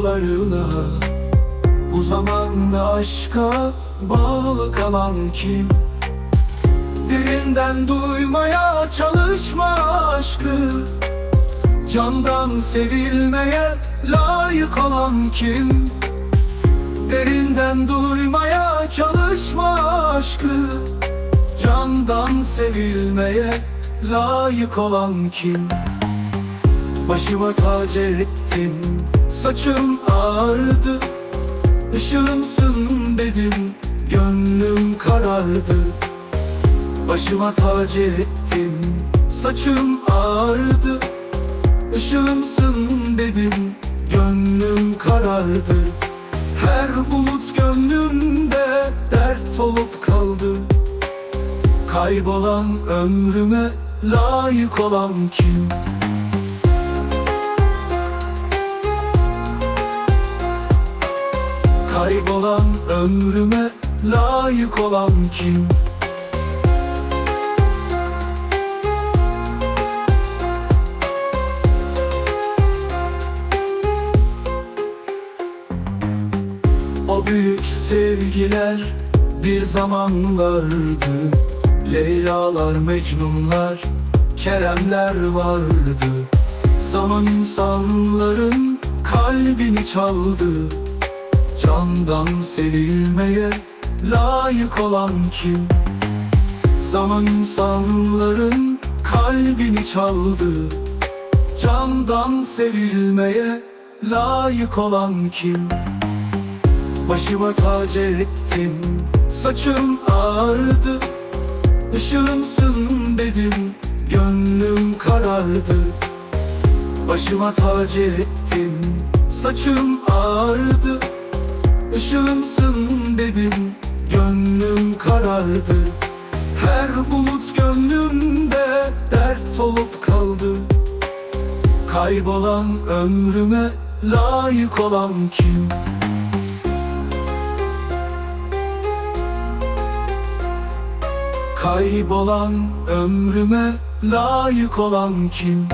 yollarına Bu zamanda aşka bağlı kalan kim? Derinden duymaya çalışma aşkı Candan sevilmeye layık olan kim? Derinden duymaya çalışma aşkı Candan sevilmeye layık olan kim? Başıma tac ettim Saçım ağrıdı. Işığımsın dedim Gönlüm karardı. Başıma tac ettim Saçım ağrıdı. Işığımsın dedim Gönlüm karardı. Her bulut gönlümde Dert olup kaldı. Kaybolan ömrüme Layık olan kim? Kaybolan ömrüme layık olan kim? O büyük sevgiler bir zamanlardı. Leylalar, Mecnunlar, Keremler vardı. Zaman insanların kalbini çaldı Candan sevilmeye layık olan kim? Zaman insanların kalbini çaldı Candan sevilmeye layık olan kim? Başıma tac ettim Saçım ağrıdı Işığımsın dedim Gönlüm karardı Başıma tac ettim Saçım ağrıdı Işığımsın dedim Gönlüm karardı Her bulut gönlümde Dert olup kaldı Kaybolan ömrüme Layık olan kim? Kaybolan ömrüme layık olan kim?